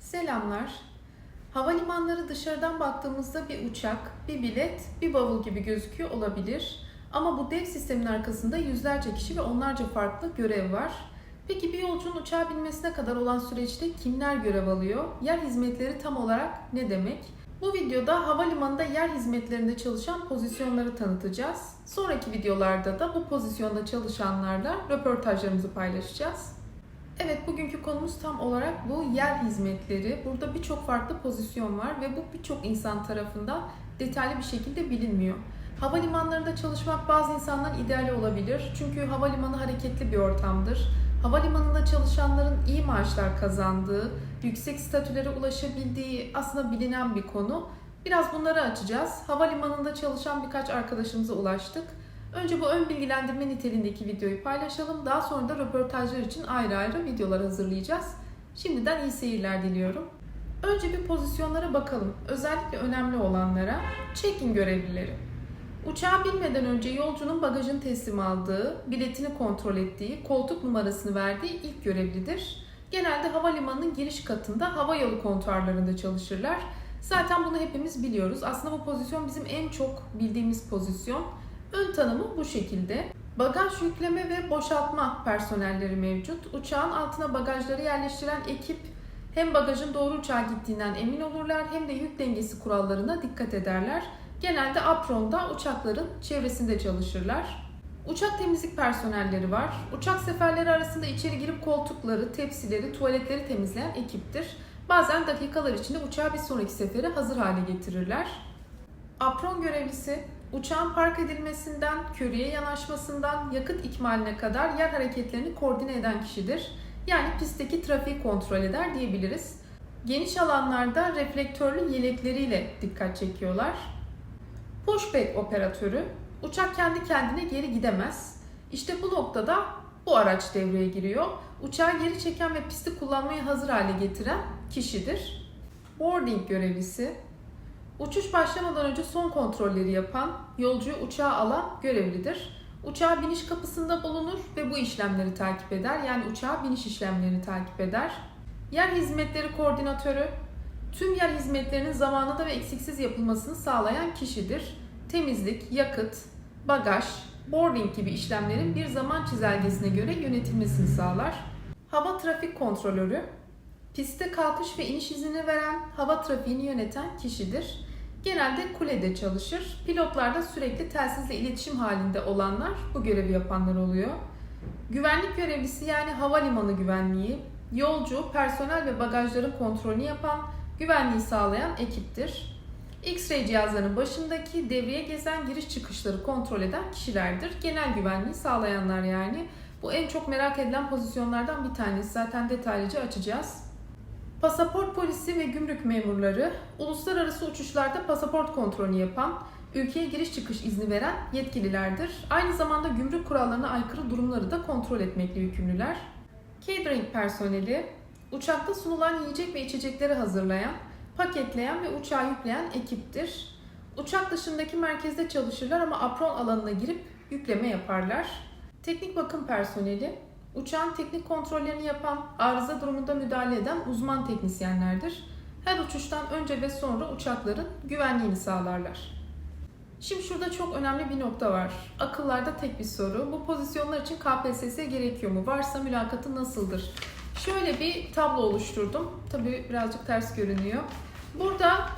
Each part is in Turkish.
Selamlar. Havalimanları dışarıdan baktığımızda bir uçak, bir bilet, bir bavul gibi gözüküyor olabilir. Ama bu dev sistemin arkasında yüzlerce kişi ve onlarca farklı görev var. Peki bir yolcunun uçağa binmesine kadar olan süreçte kimler görev alıyor? Yer hizmetleri tam olarak ne demek? Bu videoda havalimanında yer hizmetlerinde çalışan pozisyonları tanıtacağız. Sonraki videolarda da bu pozisyonda çalışanlarla röportajlarımızı paylaşacağız. Evet bugünkü konumuz tam olarak bu yer hizmetleri. Burada birçok farklı pozisyon var ve bu birçok insan tarafından detaylı bir şekilde bilinmiyor. Havalimanlarında çalışmak bazı insanların ideali olabilir. Çünkü havalimanı hareketli bir ortamdır. Havalimanında çalışanların iyi maaşlar kazandığı, yüksek statülere ulaşabildiği aslında bilinen bir konu. Biraz bunları açacağız. Havalimanında çalışan birkaç arkadaşımıza ulaştık. Önce bu ön bilgilendirme niteliğindeki videoyu paylaşalım. Daha sonra da röportajlar için ayrı ayrı videolar hazırlayacağız. Şimdiden iyi seyirler diliyorum. Önce bir pozisyonlara bakalım. Özellikle önemli olanlara. Check-in görevlileri. Uçağa binmeden önce yolcunun bagajını teslim aldığı, biletini kontrol ettiği, koltuk numarasını verdiği ilk görevlidir. Genelde havalimanının giriş katında hava yolu kontuarlarında çalışırlar. Zaten bunu hepimiz biliyoruz. Aslında bu pozisyon bizim en çok bildiğimiz pozisyon. Ön tanımı bu şekilde. Bagaj yükleme ve boşaltma personelleri mevcut. Uçağın altına bagajları yerleştiren ekip hem bagajın doğru uçağa gittiğinden emin olurlar hem de yük dengesi kurallarına dikkat ederler. Genelde apronda uçakların çevresinde çalışırlar. Uçak temizlik personelleri var. Uçak seferleri arasında içeri girip koltukları, tepsileri, tuvaletleri temizleyen ekiptir. Bazen dakikalar içinde uçağı bir sonraki sefere hazır hale getirirler. Apron görevlisi uçağın park edilmesinden, körüye yanaşmasından, yakıt ikmaline kadar yer hareketlerini koordine eden kişidir. Yani pistteki trafiği kontrol eder diyebiliriz. Geniş alanlarda reflektörlü yelekleriyle dikkat çekiyorlar. Pushback operatörü, uçak kendi kendine geri gidemez. İşte bu noktada bu araç devreye giriyor. Uçağı geri çeken ve pisti kullanmaya hazır hale getiren kişidir. Boarding görevlisi, Uçuş başlamadan önce son kontrolleri yapan, yolcuyu uçağa alan görevlidir. Uçağa biniş kapısında bulunur ve bu işlemleri takip eder. Yani uçağa biniş işlemlerini takip eder. Yer hizmetleri koordinatörü, tüm yer hizmetlerinin zamanında ve eksiksiz yapılmasını sağlayan kişidir. Temizlik, yakıt, bagaj, boarding gibi işlemlerin bir zaman çizelgesine göre yönetilmesini sağlar. Hava trafik kontrolörü, Piste kalkış ve iniş izni veren, hava trafiğini yöneten kişidir. Genelde kulede çalışır. Pilotlar da sürekli telsizle iletişim halinde olanlar bu görevi yapanlar oluyor. Güvenlik görevlisi yani havalimanı güvenliği, yolcu, personel ve bagajların kontrolünü yapan, güvenliği sağlayan ekiptir. X-ray cihazlarının başındaki devreye gezen giriş çıkışları kontrol eden kişilerdir. Genel güvenliği sağlayanlar yani. Bu en çok merak edilen pozisyonlardan bir tanesi. Zaten detaylıca açacağız. Pasaport polisi ve gümrük memurları, uluslararası uçuşlarda pasaport kontrolünü yapan, ülkeye giriş çıkış izni veren yetkililerdir. Aynı zamanda gümrük kurallarına aykırı durumları da kontrol etmekle yükümlüler. Catering personeli, uçakta sunulan yiyecek ve içecekleri hazırlayan, paketleyen ve uçağa yükleyen ekiptir. Uçak dışındaki merkezde çalışırlar ama apron alanına girip yükleme yaparlar. Teknik bakım personeli, Uçağın teknik kontrollerini yapan, arıza durumunda müdahale eden uzman teknisyenlerdir. Her uçuştan önce ve sonra uçakların güvenliğini sağlarlar. Şimdi şurada çok önemli bir nokta var. Akıllarda tek bir soru. Bu pozisyonlar için KPSS gerekiyor mu? Varsa mülakatı nasıldır? Şöyle bir tablo oluşturdum. Tabii birazcık ters görünüyor. Burada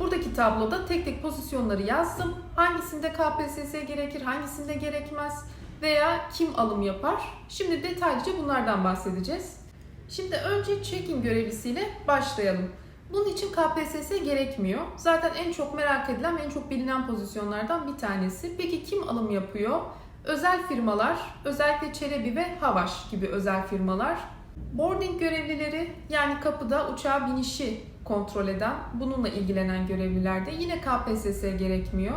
buradaki tabloda tek tek pozisyonları yazdım. Hangisinde KPSS gerekir, hangisinde gerekmez veya kim alım yapar? Şimdi detaylıca bunlardan bahsedeceğiz. Şimdi önce check-in görevlisiyle başlayalım. Bunun için KPSS gerekmiyor. Zaten en çok merak edilen ve en çok bilinen pozisyonlardan bir tanesi. Peki kim alım yapıyor? Özel firmalar, özellikle Çelebi ve Havaş gibi özel firmalar. Boarding görevlileri yani kapıda uçağa binişi kontrol eden, bununla ilgilenen görevlilerde yine KPSS gerekmiyor.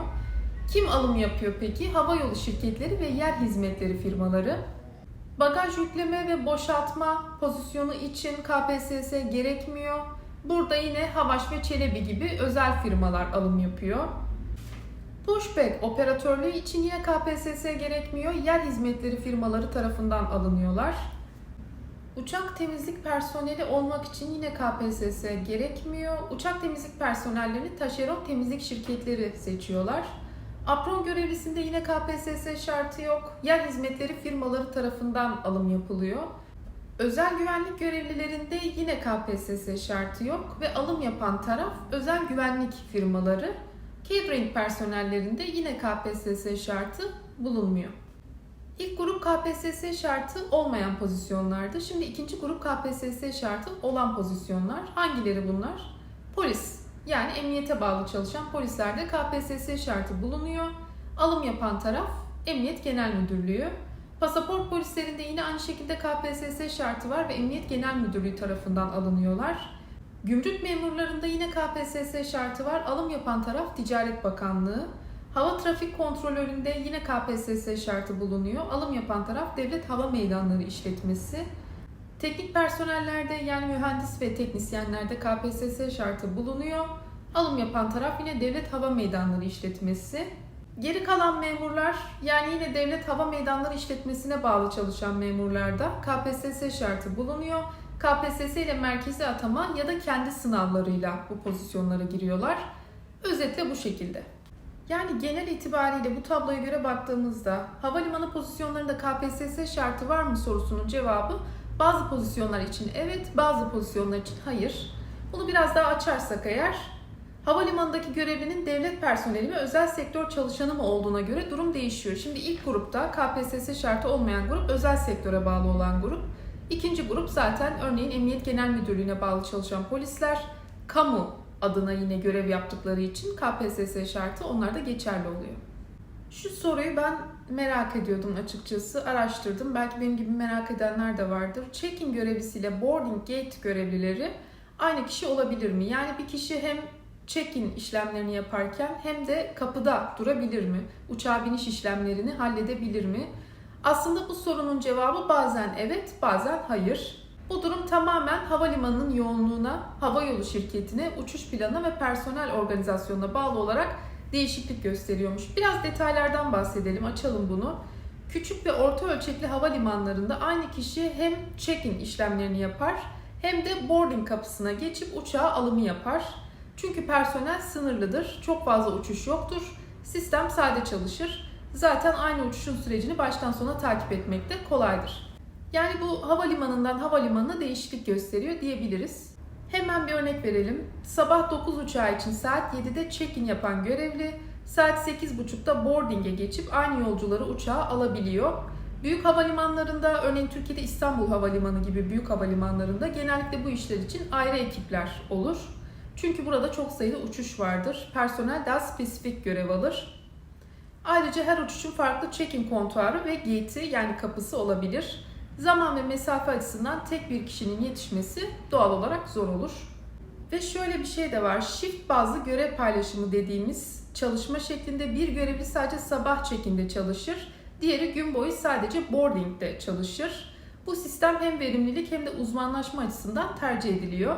Kim alım yapıyor peki? Havayolu şirketleri ve yer hizmetleri firmaları. Bagaj yükleme ve boşaltma pozisyonu için KPSS gerekmiyor. Burada yine Havaş ve Çelebi gibi özel firmalar alım yapıyor. Pushback operatörlüğü için yine KPSS gerekmiyor. Yer hizmetleri firmaları tarafından alınıyorlar. Uçak temizlik personeli olmak için yine KPSS gerekmiyor. Uçak temizlik personellerini taşeron temizlik şirketleri seçiyorlar. Apron görevlisinde yine KPSS şartı yok. Yer hizmetleri firmaları tarafından alım yapılıyor. Özel güvenlik görevlilerinde yine KPSS şartı yok ve alım yapan taraf özel güvenlik firmaları. Catering personellerinde yine KPSS şartı bulunmuyor. İlk grup KPSS şartı olmayan pozisyonlardı. Şimdi ikinci grup KPSS şartı olan pozisyonlar. Hangileri bunlar? Polis. Yani emniyete bağlı çalışan polislerde KPSS şartı bulunuyor. Alım yapan taraf Emniyet Genel Müdürlüğü. Pasaport polislerinde yine aynı şekilde KPSS şartı var ve Emniyet Genel Müdürlüğü tarafından alınıyorlar. Gümrük memurlarında yine KPSS şartı var. Alım yapan taraf Ticaret Bakanlığı. Hava trafik kontrolöründe yine KPSS şartı bulunuyor. Alım yapan taraf Devlet Hava Meydanları İşletmesi. Teknik personellerde yani mühendis ve teknisyenlerde KPSS şartı bulunuyor. Alım yapan taraf yine Devlet Hava Meydanları İşletmesi. Geri kalan memurlar yani yine Devlet Hava Meydanları İşletmesi'ne bağlı çalışan memurlarda KPSS şartı bulunuyor. KPSS ile merkezi atama ya da kendi sınavlarıyla bu pozisyonlara giriyorlar. Özetle bu şekilde. Yani genel itibariyle bu tabloya göre baktığımızda havalimanı pozisyonlarında KPSS şartı var mı sorusunun cevabı bazı pozisyonlar için evet, bazı pozisyonlar için hayır. Bunu biraz daha açarsak eğer havalimanındaki görevlinin devlet personeli mi özel sektör çalışanı mı olduğuna göre durum değişiyor. Şimdi ilk grupta KPSS şartı olmayan grup özel sektöre bağlı olan grup. İkinci grup zaten örneğin Emniyet Genel Müdürlüğü'ne bağlı çalışan polisler, kamu adına yine görev yaptıkları için KPSS şartı onlarda geçerli oluyor. Şu soruyu ben merak ediyordum açıkçası. Araştırdım. Belki benim gibi merak edenler de vardır. Check-in görevlisiyle boarding gate görevlileri aynı kişi olabilir mi? Yani bir kişi hem check-in işlemlerini yaparken hem de kapıda durabilir mi? Uçağa biniş işlemlerini halledebilir mi? Aslında bu sorunun cevabı bazen evet, bazen hayır. Bu durum tamamen havalimanının yoğunluğuna, havayolu şirketine, uçuş planına ve personel organizasyonuna bağlı olarak değişiklik gösteriyormuş. Biraz detaylardan bahsedelim, açalım bunu. Küçük ve orta ölçekli havalimanlarında aynı kişi hem check-in işlemlerini yapar hem de boarding kapısına geçip uçağa alımı yapar. Çünkü personel sınırlıdır, çok fazla uçuş yoktur, sistem sade çalışır. Zaten aynı uçuşun sürecini baştan sona takip etmek de kolaydır. Yani bu havalimanından havalimanına değişiklik gösteriyor diyebiliriz. Hemen bir örnek verelim. Sabah 9 uçağı için saat 7'de check-in yapan görevli saat 8.30'da boarding'e geçip aynı yolcuları uçağa alabiliyor. Büyük havalimanlarında örneğin Türkiye'de İstanbul Havalimanı gibi büyük havalimanlarında genellikle bu işler için ayrı ekipler olur. Çünkü burada çok sayıda uçuş vardır. Personel daha spesifik görev alır. Ayrıca her uçuşun farklı check-in kontuarı ve gate'i yani kapısı olabilir. Zaman ve mesafe açısından tek bir kişinin yetişmesi doğal olarak zor olur. Ve şöyle bir şey de var. Shift bazlı görev paylaşımı dediğimiz çalışma şeklinde bir görevli sadece sabah çekinde çalışır. Diğeri gün boyu sadece boarding'de çalışır. Bu sistem hem verimlilik hem de uzmanlaşma açısından tercih ediliyor.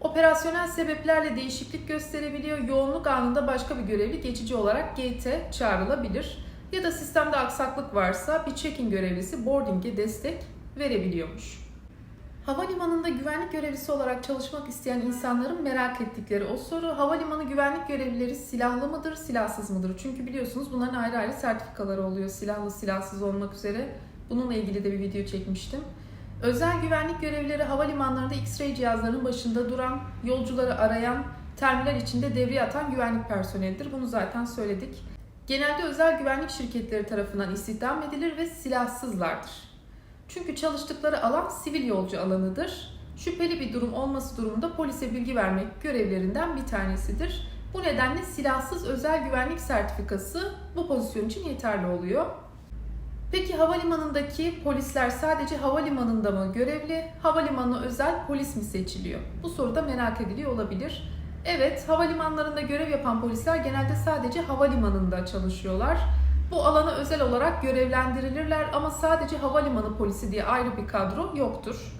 Operasyonel sebeplerle değişiklik gösterebiliyor. Yoğunluk anında başka bir görevli geçici olarak gate'e çağrılabilir. Ya da sistemde aksaklık varsa bir check-in görevlisi boarding'e destek verebiliyormuş. Havalimanında güvenlik görevlisi olarak çalışmak isteyen insanların merak ettikleri o soru havalimanı güvenlik görevlileri silahlı mıdır, silahsız mıdır? Çünkü biliyorsunuz bunların ayrı ayrı sertifikaları oluyor silahlı, silahsız olmak üzere. Bununla ilgili de bir video çekmiştim. Özel güvenlik görevlileri havalimanlarında X-ray cihazlarının başında duran, yolcuları arayan, terminal içinde devreye atan güvenlik personelidir. Bunu zaten söyledik. Genelde özel güvenlik şirketleri tarafından istihdam edilir ve silahsızlardır. Çünkü çalıştıkları alan sivil yolcu alanıdır. Şüpheli bir durum olması durumunda polise bilgi vermek görevlerinden bir tanesidir. Bu nedenle silahsız özel güvenlik sertifikası bu pozisyon için yeterli oluyor. Peki havalimanındaki polisler sadece havalimanında mı görevli, havalimanı özel polis mi seçiliyor? Bu soruda merak ediliyor olabilir. Evet, havalimanlarında görev yapan polisler genelde sadece havalimanında çalışıyorlar. Bu alana özel olarak görevlendirilirler ama sadece havalimanı polisi diye ayrı bir kadro yoktur.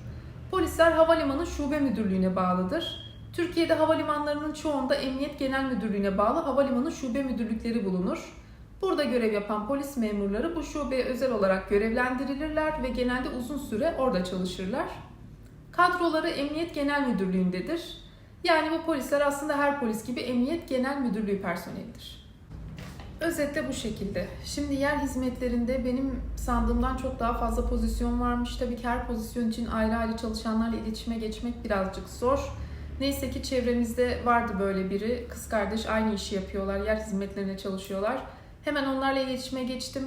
Polisler havalimanı şube müdürlüğüne bağlıdır. Türkiye'de havalimanlarının çoğunda Emniyet Genel Müdürlüğü'ne bağlı havalimanı şube müdürlükleri bulunur. Burada görev yapan polis memurları bu şubeye özel olarak görevlendirilirler ve genelde uzun süre orada çalışırlar. Kadroları Emniyet Genel Müdürlüğü'ndedir. Yani bu polisler aslında her polis gibi Emniyet Genel Müdürlüğü personelidir. Özetle bu şekilde. Şimdi yer hizmetlerinde benim sandığımdan çok daha fazla pozisyon varmış. Tabii ki her pozisyon için ayrı ayrı çalışanlarla iletişime geçmek birazcık zor. Neyse ki çevremizde vardı böyle biri. Kız kardeş aynı işi yapıyorlar, yer hizmetlerine çalışıyorlar. Hemen onlarla iletişime geçtim.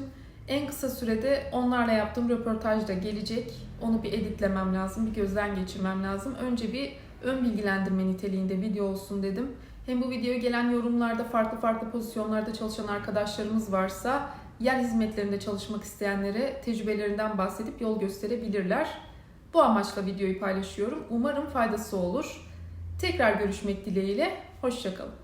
En kısa sürede onlarla yaptığım röportaj da gelecek. Onu bir editlemem lazım, bir gözden geçirmem lazım. Önce bir ön bilgilendirme niteliğinde video olsun dedim. Hem bu videoya gelen yorumlarda farklı farklı pozisyonlarda çalışan arkadaşlarımız varsa yer hizmetlerinde çalışmak isteyenlere tecrübelerinden bahsedip yol gösterebilirler. Bu amaçla videoyu paylaşıyorum. Umarım faydası olur. Tekrar görüşmek dileğiyle. Hoşçakalın.